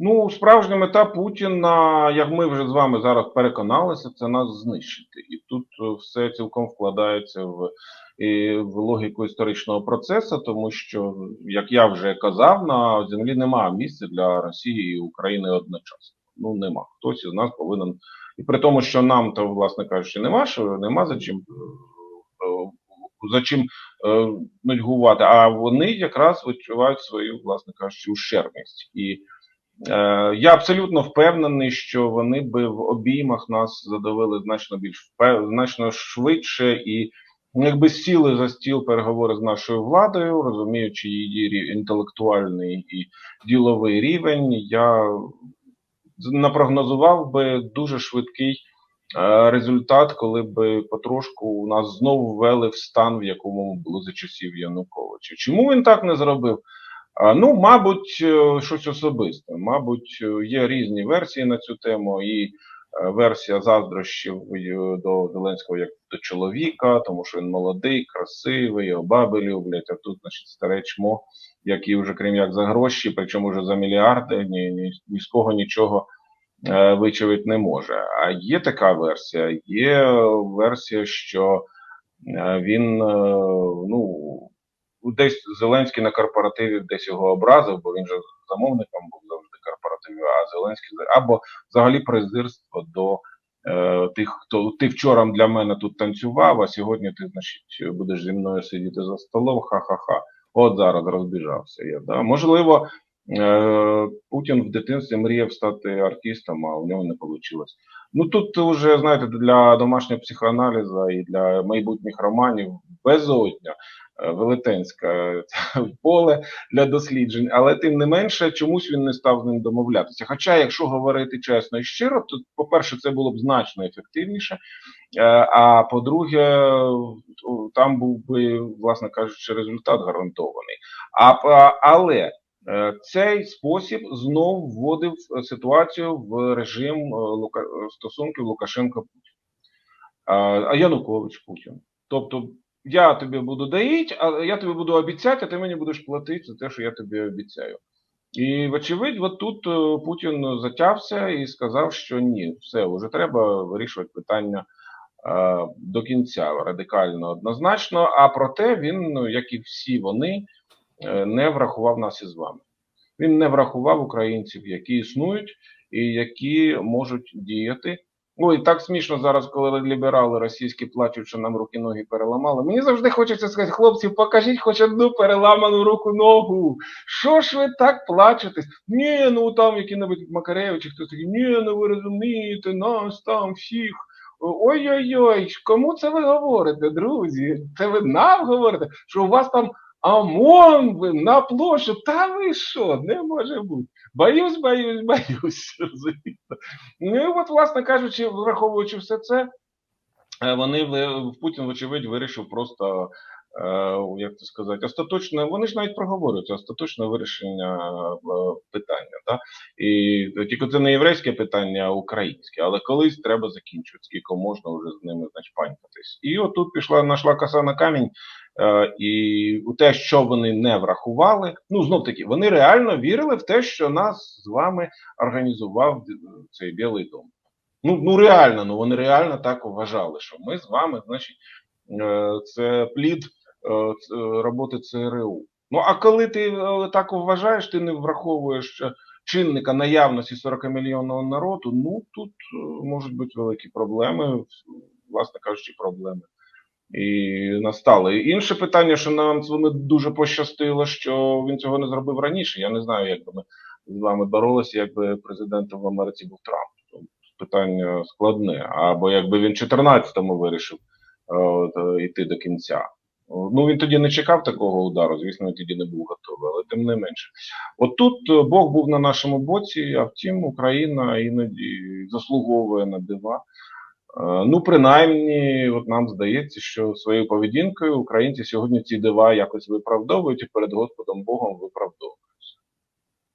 Ну, справжня мета Путіна, як ми вже з вами зараз переконалися, це нас знищити. І тут е, все цілком вкладається в, в логіку історичного процесу, тому що, як я вже казав, на землі немає місця для Росії і України одночасно. Ну нема. Хтось із нас повинен. І при тому, що нам то, власне кажучи, нема що нема за чим. е, е, За чим нудьгувати, а вони якраз відчувають свою, власне кажучи, ущербність. І Я абсолютно впевнений, що вони би в обіймах нас задавили значно більш значно швидше, і якби сіли за стіл переговори з нашою владою, розуміючи її інтелектуальний і діловий рівень, я напрогнозував би дуже швидкий е, результат, коли би потрошку у нас знову ввели в стан, в якому ми були за часів Януковича. Чому він так не зробив? Ну, мабуть, е, щось особисте. Мабуть, е, є різні версії на цю тему, і е, версія заздрощів до Зеленського як до чоловіка, тому що він молодий, красивий, його баби люблять, а тут, значить, старе чмо, який вже крім як за гроші, причому вже за мільярди, ні, ні, ні з кого нічого вичавити не може. А є така версія, є версія, що він ну десь Зеленський на корпоративі десь його образив, бо він же замовником був завжди корпоративів, а Зеленський або взагалі презирство до е, тих, хто ти вчора для мене тут танцював, а сьогодні ти, значить, будеш зі мною сидіти за столом. Ха-ха-ха. От зараз розбіжався я. Да? Можливо, е, Путін в дитинстві мріяв стати артистом, а у нього не вийшло. Ну тут вже знаєте, для домашнього психоаналізу і для майбутніх романів безодня велетенське поле для досліджень, але тим не менше, чомусь він не став з ним домовлятися. Хоча, якщо говорити чесно і щиро, то по-перше, це було б значно ефективніше. Е, А по-друге, там був би, власне кажучи, результат гарантований. А але е, цей спосіб знов вводив ситуацію в режим е, стосунків Лукашенка Путін. Янукович Путін. Тобто я тобі буду доїть, а я тобі буду обіцяти, а ти мені будеш платити за те, що я тобі обіцяю. І, вочевидь, от тут е, Путін затявся і сказав, що ні, все, вже треба вирішувати питання е, до кінця радикально однозначно. А проте він, ну, як і всі вони, е, не врахував нас із вами. Він не врахував українців, які існують і які можуть діяти. Ой, так смішно зараз, коли ліберали російські плачуть, що нам руки ноги переламали. Мені завжди хочеться сказати, хлопці, покажіть хоч одну переламану руку ногу. Що ж ви так плачетесь? Ні, ну там які-небудь Макаревич, хтось такий, ні, ну ви розумієте, нас там всіх. Ой-ой-ой, кому це ви говорите, друзі? Це ви нам говорите, що у вас там ОМОН на площу. Та ви що? Не може бути. Боюсь, боюсь, боюсь. Ну і от, власне кажучи, враховуючи все це, е, вони в Путін, вочевидь, вирішив просто. Е, Як це сказати, остаточне, вони ж навіть проговорюються, остаточне вирішення е, питання. Да? І тільки це не єврейське питання, а українське. Але колись треба закінчувати, скільки можна вже з ними значить, панькатись. І отут пішла, нашла коса на камінь, е, і у те, що вони не врахували, ну знов таки, вони реально вірили в те, що нас з вами організував цей Білий дом. Ну, ну реально, ну вони реально так вважали, що ми з вами, значить, це плід роботи ЦРУ. Ну а коли ти е, так вважаєш, ти не враховуєш е, чинника наявності 40 мільйонного народу, ну тут е, можуть бути великі проблеми, власне кажучи, проблеми. І настали. Інше питання, що нам з вами дуже пощастило, що він цього не зробив раніше. Я не знаю, як би ми з вами боролися, якби президентом в Америці був Трамп. Питання складне. Або якби він в 14-му вирішив е, е, йти до кінця. Ну він тоді не чекав такого удару, звісно, він тоді не був готовий, але тим не менше. Отут е, Бог був на нашому боці, а втім, Україна іноді заслуговує на дива. Е, Ну, принаймні, от нам здається, що своєю поведінкою українці сьогодні ці дива якось виправдовують і перед Господом Богом виправдовують.